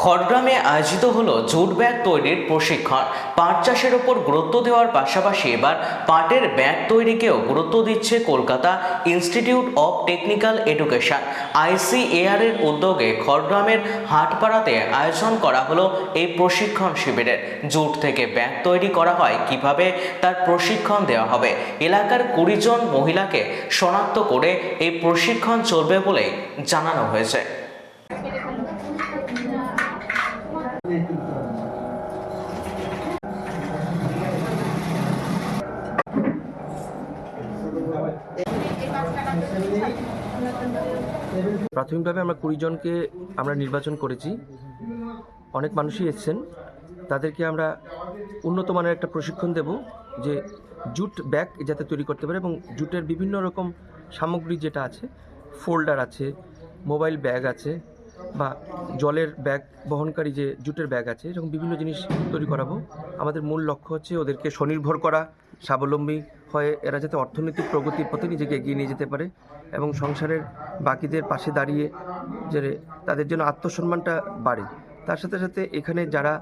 খড়গ্রামে আয়োজিত হলো jute bag তৈরির প্রশিক্ষণ। পাট চাষের ওপর গুরুত্ব দেওয়ার পাশাপাশি এবার পাটের ব্যাগ তৈরিকেও গুরুত্ব দিচ্ছে Kolkata Institute of Technical Education. ICAR এর উদ্যোগে খড়গ্রামের হাটপাড়াতে আয়োজন করা হলো এই প্রশিক্ষণ শিবিরের। জুট থেকে ব্যাগ তৈরি করা হয় কীভাবে তার প্রশিক্ষণ দেওয়া হবে। এলাকার কুড়ি জন মহিলাকে শনাক্ত করে এই প্রশিক্ষণ চলবে বলে জানানো হয়েছে। প্রাথমিকভাবে আমরা কুড়ি জনকে আমরা নির্বাচন করেছি। অনেক মানুষই এসছেন। তাদেরকে আমরা উন্নত মানের একটা প্রশিক্ষণ দেব যে জুট ব্যাগ যাতে তৈরি করতে পারে এবং জুটের বিভিন্ন রকম সামগ্রী যেটা আছে, ফোল্ডার আছে, মোবাইল ব্যাগ আছে বা জলের ব্যাগ, বহনকারী যে জুটের ব্যাগ আছে, এরকম বিভিন্ন জিনিস তৈরি করাবো। আমাদের মূল লক্ষ্য হচ্ছে ওদেরকে স্বনির্ভর করা, স্বাবলম্বী হয়ে এরা যাতে অর্থনৈতিক প্রগতির পথে নিজেকে এগিয়ে নিয়ে যেতে পারে এবং সংসারের বাকিদের পাশে দাঁড়িয়ে যে তাদের জন্য আত্মসম্মানটা বাড়ে। তার সাথে সাথে এখানে যারা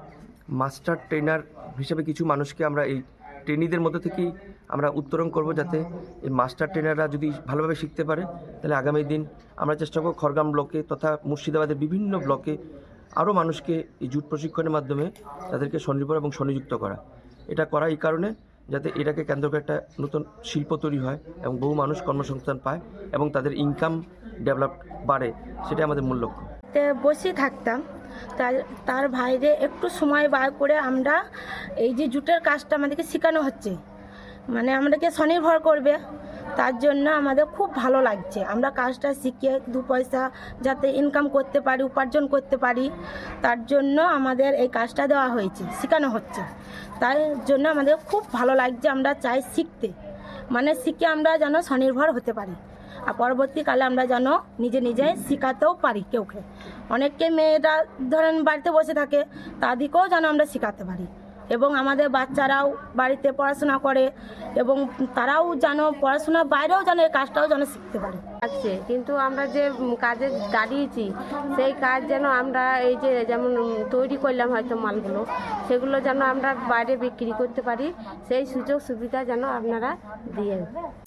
মাস্টার, ট্রেনার হিসেবে কিছু মানুষকে আমরা এই ট্রেনিদের মধ্যে থেকেই আমরা উত্তরণ করব যাতে এই মাস্টার ট্রেনাররা যদি ভালোভাবে শিখতে পারে, তাহলে আগামী দিন আমরা চেষ্টা করব খড়গ্রাম ব্লকে তথা মুর্শিদাবাদের বিভিন্ন ব্লকে আরও মানুষকে এই জুট প্রশিক্ষণের মাধ্যমে তাদেরকে স্বনির্ভর এবং স্বনিযুক্ত করা। এটা করা এই কারণে যাতে এটাকে কেন্দ্র করে একটা নতুন শিল্প তৈরি হয় এবং বহু মানুষ কর্মসংস্থান পায় এবং তাদের ইনকাম ডেভেলপ বাড়ে, সেটাই আমাদের মূল লক্ষ্য। বসে থাকতাম। তার তার বাইরে একটু সময় বার করে আমরা এই যে জুটের কাজটা আমাদেরকে শেখানো হচ্ছে। মানে আমাদেরকে স্বনির্ভর করবে। তার জন্য আমাদের খুব ভালো লাগছে। আমরা কাজটা শিখে দু পয়সা যাতে ইনকাম করতে পারি, উপার্জন করতে পারি, তার জন্য আমাদের এই কাজটা দেওয়া হয়েছে, শেখানো হচ্ছে। তাই জন্য আমাদের খুব ভালো লাগছে আমরা চাই শিখতে। মানে শিখে আমরা যেন স্বনির্ভর হতে পারি। আর পরবর্তীকালে আমরা যেন নিজে নিজে শেখাতেও পারি কেউকে। অনেককে মেয়েরা ধরেন বাড়িতে বসে থাকে তাদেরকেও যেন আমরা শেখাতে পারি। এবং আমাদের বাচ্চারাও বাড়িতে পড়াশোনা করে এবং তারাও যেন পড়াশোনার বাইরেও যেন এই কাজটাও যেন শিখতে পারে। আছে কিন্তু আমরা যে কাজে দাঁড়িয়েছি সেই কাজ যেন আমরা এই যে যেমন তৈরি করলাম হয়তো মালগুলো সেগুলো যেন আমরা বাইরে বিক্রি করতে পারি সেই সুযোগ সুবিধা যেন আপনারা দিয়ে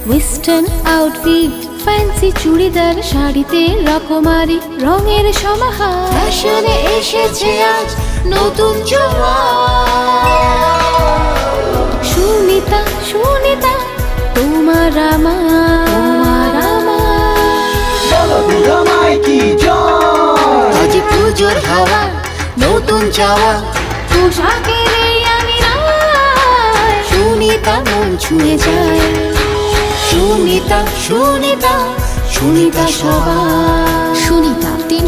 ওয়েস্টার্ন আউটফিট ফ্যান্সি চুড়িদার শাড়িতে রকমারি রঙের সমাহার। ফ্যাশনে এসেছে আজ নতুন সুনিতা সুনিতা তোমার আমার। আমার। আজ পুজোর হাওয়া নতুন চাওয়া। পোশাকের সুনিতা মন ছুঁয়ে যায়। সুনিতা সুনিতা সুনিতা সবার। সুনিতা তিনশো